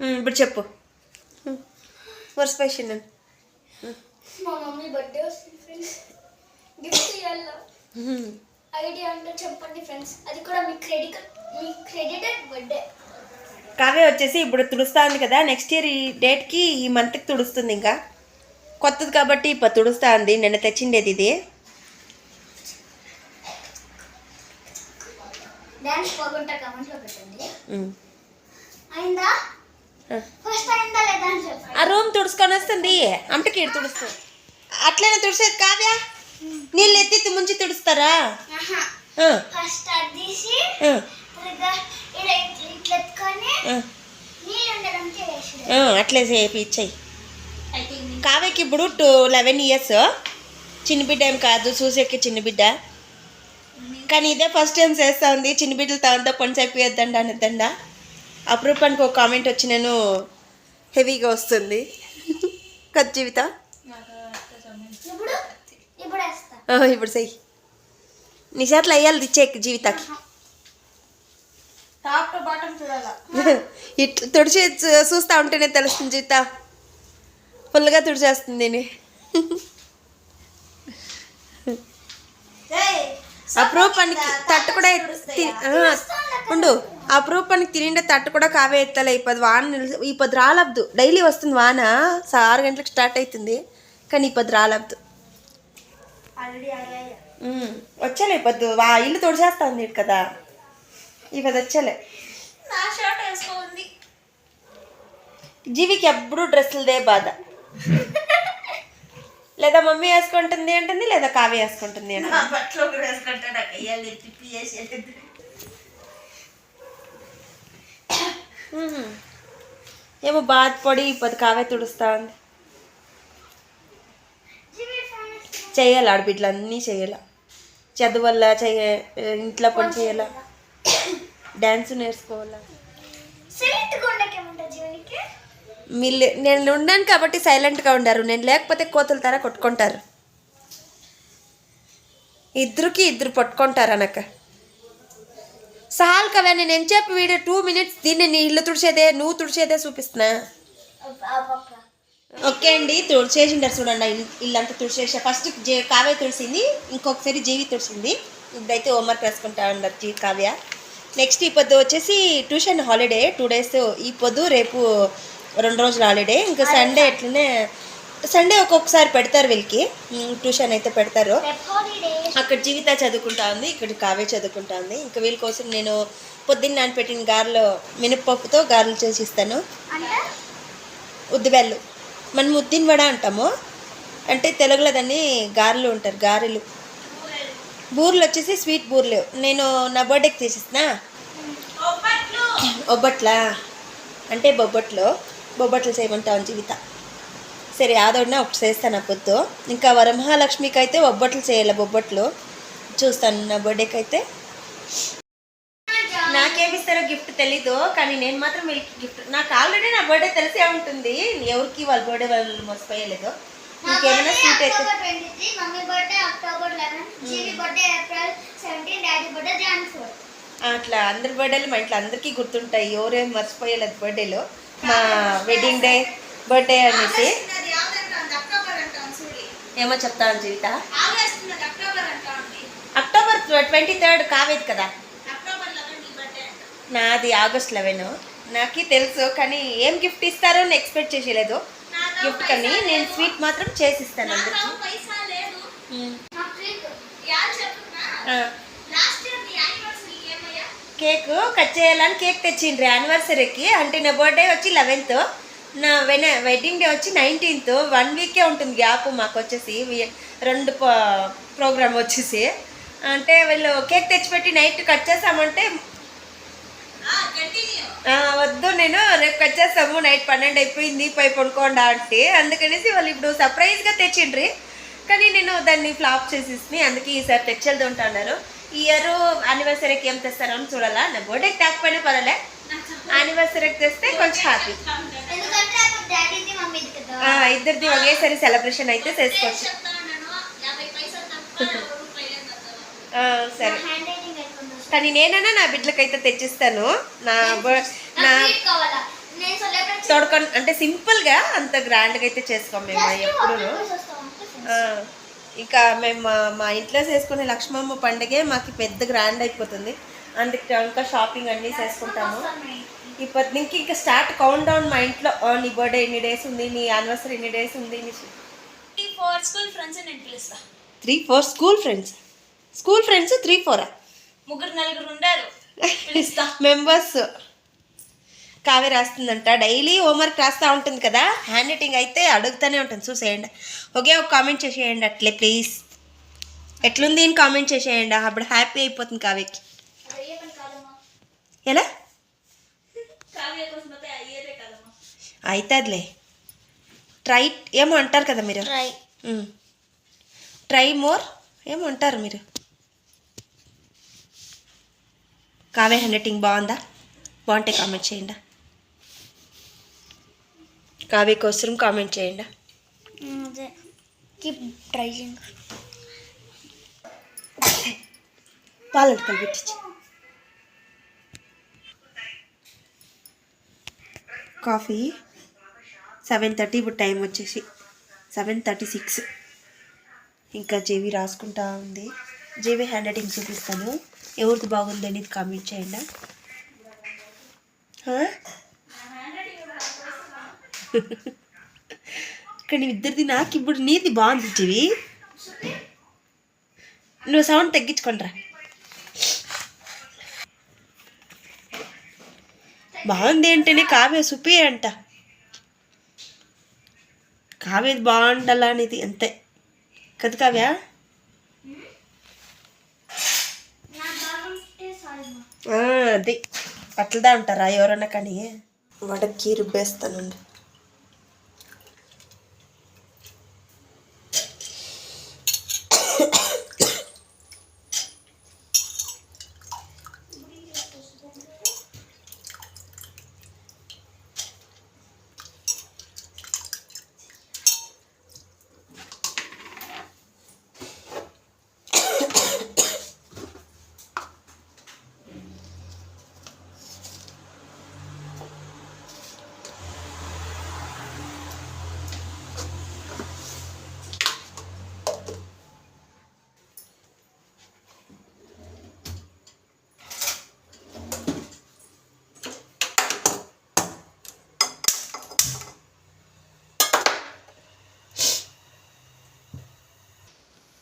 ఇప్పుడు చెప్పు. వరుస క్వశ్చన్ మా మమ్మీ బర్త్డే వస్తుంది ఫ్రెండ్స్ గిఫ్ట్ ఇవ్వాలా ఐడియా అంటే చెప్పండి ఫ్రెండ్స్ అది కూడా మీ క్రెడిట్ మీ క్రెడిటెడ్ బర్త్డే కావ్య వచ్చేసి ఇప్పుడు తుడుస్తా ఉంది కదా నెక్స్ట్ ఇయర్ ఈ డేట్కి ఈ మంత్కి తుడుస్తుంది ఇంకా. కొత్తది కాబట్టి ఇప్పుడు తుడుస్తా ఉంది నిన్న తెచ్చిండేది ఇది. డాన్స్ కమెంట్లో పెట్టండి. అయిందా? ఆ. రూమ్ తుడుచుకొని వస్తుంది. అంటకి ఈడ తుడుస్తుంది అట్లనే తుడిసేది కావ్య? నీళ్ళు ఎత్తి ముంచి తుడుస్తారా? ఫస్ట్ అది తీసి అట్లే సేపు ఇచ్చాయి కావ్యకి ఇప్పుడు టూ లెవెన్ ఇయర్స్ చిన్న బిడ్డ ఏం కాదు చూసేకి చిన్న బిడ్డ. కానీ ఇదే ఫస్ట్ టైం చేస్తా ఉంది. చిన్న బిడ్డలు తాగుతా పని చెప్పేద్దండ అనేద్దండ? అప్రూపానికి ఒక కామెంట్ వచ్చి నేను హెవీగా వస్తుంది కథ జీవిత ఇప్పుడు చెయ్యి నీ చేతిలో అయ్యాలి ఇచ్చే జీవితాకి టాప్ టు బాటమ్ చూడాలా ఇట్లా తుడిచి చూ- చూస్తా ఉంటేనే తెలుస్తుంది జీవిత ఫుల్గా తుడిచేస్తుంది నేను అప్రూపానికి తట్టు కూడా ఉండు అప్రూపానికి తినిండే తట్టు కూడా కావే ఎత్తలే. ఈ పది వాన ఈ పది రాలబ్దు. డైలీ వస్తుంది వాన. ఆరు గంటలకు స్టార్ట్ అవుతుంది కానీ ఈ పది రాలబ్దు. వచ్చేలే పొద్దు. వా ఇల్లు తుడిచేస్తా ఉంది ఇటు కదా. ఈ పది వచ్చేలే. జీవికి ఎప్పుడు డ్రెస్సులదే బాధ. లేదా మమ్మీ వేసుకుంటుంది అంటుంది లేదా కావ్య వేసుకుంటుంది అంటుంది. ఏమో బాధపడి పది కావే తుడుస్తా ఉంది చేయాలి ఆడబిడ్డలు అన్నీ చేయాల చదువల్ల చేయ ఇంట్లో పని చేయాల డ్యాన్స్ నేర్చుకోవాలా. మీరు నేను ఉన్నాను కాబట్టి సైలెంట్గా ఉండారు. నేను లేకపోతే కోతుల తర కొట్టుకుంటారు. ఇద్దరికి ఇద్దరు పట్టుకుంటారు అనక. సాల్ కవే నేను ఏం చెప్పి వీడియో టూ మినిట్స్ దీన్ని నీ ఇల్లు తుడిచేదే నువ్వు తుడిచేదే చూపిస్తున్నా. ఓకే అండి తుడిచేసిండారు చూడండి ఇల్- ఇల్లంతా తుడిచేసా. ఫస్ట్ జే కావ్య తుడిసింది ఇంకొకసారి జీవి తుడిసింది. ఇప్పుడైతే హోంవర్క్ రాసుకుంటా ఉన్నారు జీ కావ్య. నెక్స్ట్ ఈ పొద్దు వచ్చేసి ట్యూషన్ హాలిడే టూ డేస్ ఈ పొద్దు రేపు రెండు రోజులు హాలిడే ఇంకా సండే ఎట్లనే సండే ఒక్కొక్కసారి పెడతారు వీళ్ళకి. ట్యూషన్ అయితే పెడతారు. అక్కడ జీవిత చదువుకుంటా ఉంది ఇక్కడ కావ్య చదువుకుంటా ఉంది. ఇంకా వీళ్ళ కోసం నేను పొద్దున్న నానపెట్టిన గారెలు మినప్పప్పుతో గారెలు చేసి ఇస్తాను. ఉద్దిబెల్లు మనం ఉద్దిన వడ అంటాము. అంటే తెలుగులో దాన్ని గారెలు ఉంటారు గారెలు. బూర్లు వచ్చేసి స్వీట్ బూర్లు. నేను నా బర్త్డేకి తీసిస్తున్నా. ఒబ్బట్లా అంటే బొబ్బట్లు. బొబ్బట్లు చేయమంటాను జీవిత. సరే ఆదోడిన ఒకటి చేస్తాను ఆ పొద్దు ఇంకా వరమహాలక్ష్మికి అయితే ఒబ్బట్లు చేయాలి బొబ్బట్లు. చూస్తాను నా బర్త్డేకి అయితే నాకేమిస్తారో గిఫ్ట్ తెలీదు కానీ నేను మాత్రం వీళ్ళకి గిఫ్ట్ నాకు ఆల్రెడీ నా బర్త్డే తెలిసే ఉంటుంది. ఎవరికి వాళ్ళ బర్త్డే వాళ్ళు మోసపోయలేదు ఇంకేమైనా స్వీట్ అయితే అట్లా అందరి బర్త్డేలు మా ఇంట్లో అందరికీ గుర్తుంటాయి. ఎవరేం మర్చిపోయలేదు బర్త్డేలు. మా వెడ్డింగ్ డే బర్త్డే అనేసి అది ఆగస్ట్ అక్టోబర్ అంటాం చూడి ఏమో చెప్తాను జీవిత. అక్టోబర్ ట్వంటీ థర్డ్ కావేది కదా? నాది ఆగస్ట్ లెవెన్. నాకు తెలుసు కానీ ఏం గిఫ్ట్ ఇస్తారో అని ఎక్స్పెక్ట్ చేసేలేదు గిఫ్ట్ కానీ నేను స్వీట్ మాత్రం చేసిస్తాను కేక్ కట్ చేయాలని కేక్ తెచ్చిండ్రి యానివర్సరీకి. అంటే నా బర్త్డే వచ్చి లెవెన్త్. నా వెన వెడ్డింగ్ డే వచ్చి నైన్టీన్త్ వన్ వీకే ఉంటుంది గ్యాప్ మాకు వచ్చేసి. రెండు ప్రోగ్రామ్ వచ్చేసి. అంటే వీళ్ళు కేక్ తెచ్చిపెట్టి నైట్ కట్ ఆ, వద్దు నేను రేపు కట్ చేస్తాము. నైట్ పన్నెండు అయిపోయింది పోయి పడుకోండా అంటే. అందుకనేసి వాళ్ళు ఇప్పుడు సర్ప్రైజ్గా తెచ్చిండ్రి. కానీ నేను దాన్ని ఫ్లాప్ చేసేసి అందుకే ఈసారి తెచ్చేది ఉంటున్నారు ఈ ఇయర్ యానివర్సరీకి ఏం తెస్తారో చూడాలా? నా బర్త్డేకి తేకపోయినా పర్వాలే. యానివర్సరీకి తెస్తే కొంచెం హ్యాపీ ఎందుకంటే అప్పుడు డాడీది మమ్మీది కదా ఇద్దరిది ఒకేసారి సెలబ్రేషన్ అయితే చేసుకోవచ్చు. సరే. కానీ నేనైనా నా బిడ్డలకైతే తెచ్చిస్తాను. నా నా తోడుకొని అంటే సింపుల్గా అంత గ్రాండ్గా అయితే చేసుకోం మేము ఎప్పుడు. ఇంకా మేము మా- మా ఇంట్లో చేసుకునే లక్ష్మమ్మ పండుగే మాకు పెద్ద గ్రాండ్ అయిపోతుంది. అందుకే ఇంకా షాపింగ్ అన్నీ చేసుకుంటాము. ఇప్పటి నుంచి ఇంకా స్టార్ట్ కౌంట్ డౌన్ మా ఇంట్లో. "ఓ, నీ బర్త్డే ఎన్ని డేస్ ఉంది? నీ యానివర్సరీ ఎన్ని డేస్ ఉంది? నీ ఈ ఫోర్ స్కూల్ ఫ్రెండ్స్ నేను పిలుస్తా. Three four school friends? School friends three ఫోరా? ముగ్గురు నలుగురు ఉండారు. పిలుస్తా. మెంబర్స్ కావ్య రాస్తుందంట. డైలీ హోంవర్క్ రాస్తూ ఉంటుంది కదా? హ్యాండ్ రైటింగ్ అయితే అడుగుతూనే ఉంటుంది. చూసేయండి. ఒకే ఒక కామెంట్ చేసేయండి అట్లే ప్లీజ్ ఎట్లుంది అని కామెంట్ చేసేయండి. అప్పుడు హ్యాపీ అయిపోతుంది కావ్యకి. ఎలా కావ్య కోసం అయితే అయ్యేదే కదమ్మా అవుతుందిలే ట్రై ఏమో అంటారు కదా మీరు? ట్రై. ట్రై మోర్ ఏమో అంటారు మీరు? కావ్య హ్యాండ్ రైటింగ్ బాగుందా? బాగుంటే కామెంట్ చేయండి. కావ్య కోసం కామెంట్ చేయండి. అదే. కీప్ ట్రైయింగ్ పాలంటి కలిపెట్టించి కాఫీ సెవెన్ థర్టీ ఇప్పుడు టైం వచ్చేసి సెవెన్ థర్టీ సిక్స్. ఇంకా జేవి రాసుకుంటా ఉంది. జేవి హ్యాండ్ రైటింగ్ చూపిస్తాను. ఎవరిది బాగుంది అనేది కామెంట్ చేయండి. ఇక్కడ కానీ ఇద్దరిది నాకు ఇప్పుడు నీది బాగుంది జీవి. నువ్వు సౌండ్ తగ్గించుకుంటారా బాగుంది అంటేనే కావ్య సుపి అంట. కావ్యది బాగుండాలా అనేది అంతే. కదా కావ్య? అది. అట్లదా ఉంటారా ఎవరన్నా కానీ? వడకి రుబ్బేస్తానండి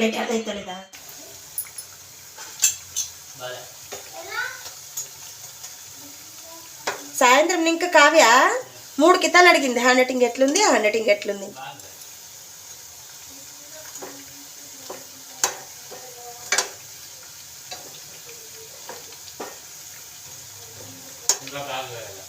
లైట్ ఆన్ అవుతలేదా సాయంత్రం ఇంకా కావ్య? మూడు కితాలు అడిగింది. హ్యాండ్ రైటింగ్ ఎట్లుంది హ్యాండ్ రైటింగ్ ఎట్లుంది మందా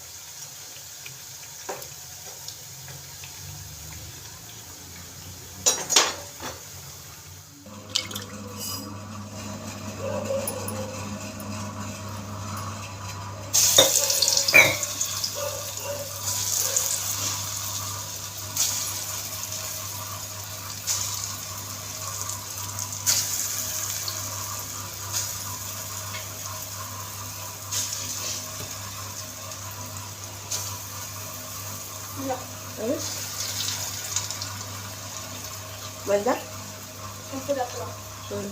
అప్పుడప్పుడు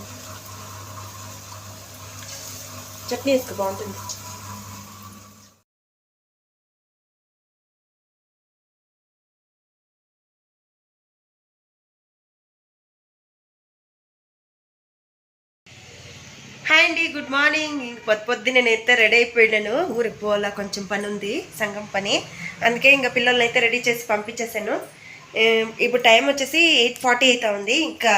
చట్నీ వేసుకో బాగుంటుంది. హాయ్ అండి గుడ్ మార్నింగ్. పొద్దు పొద్దున్న నేనైతే రెడీ అయిపోయాను ఊరికి పోవాలా కొంచెం పని ఉంది సంఘం పని. అందుకే ఇంకా పిల్లల్ని అయితే రెడీ చేసి పంపించేసాను ఇప్పుడు టైం వచ్చేసి ఎయిట్ ఫార్టీ అయితే ఉంది. ఇంకా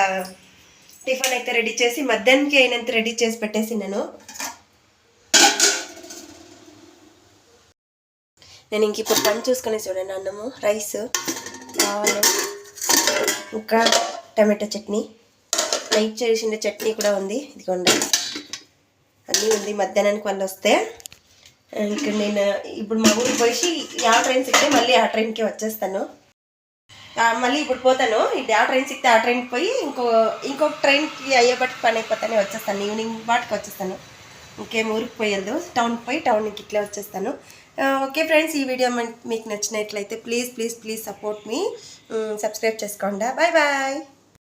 టిఫిన్ అయితే రెడీ చేసి మధ్యాహ్నంకి అయినంత రెడీ చేసి పెట్టేసి నేను నేను ఇంక ఇప్పుడు పని చూసుకునే చూడండి అన్నము రైస్ ఆలు ఇంకా టమాటో చట్నీ నైట్ చేసిన చట్నీ కూడా ఉంది. ఇదిగోండి. అన్నీ ఉంది మధ్యాహ్నానికి వాళ్ళు వస్తే. ఇక్కడ నేను ఇప్పుడు మా ఊరికి పోయి ఆ ట్రైన్ సిక్కితే మళ్ళీ ఆ ట్రైన్కి వచ్చేస్తాను. మళ్ళీ ఇప్పుడు పోతాను. ఇది ఆ ట్రైన్ సిక్కితే ఆ ట్రైన్కి పోయి ఇంకో ఇంకొక ట్రైన్కి అయ్యేపటికి పని అయిపోతానే వచ్చేస్తాను. ఈవినింగ్ పాటికి వచ్చేస్తాను. ఇంకేం ఊరికి పోయేది టౌన్కి పోయి టౌన్కి ఇట్లా వచ్చేస్తాను. ఓకే ఫ్రెండ్స్ ఈ వీడియో మీకు నచ్చినట్లయితే please please please support me. Subscribe చేసుకోండి. Bye bye.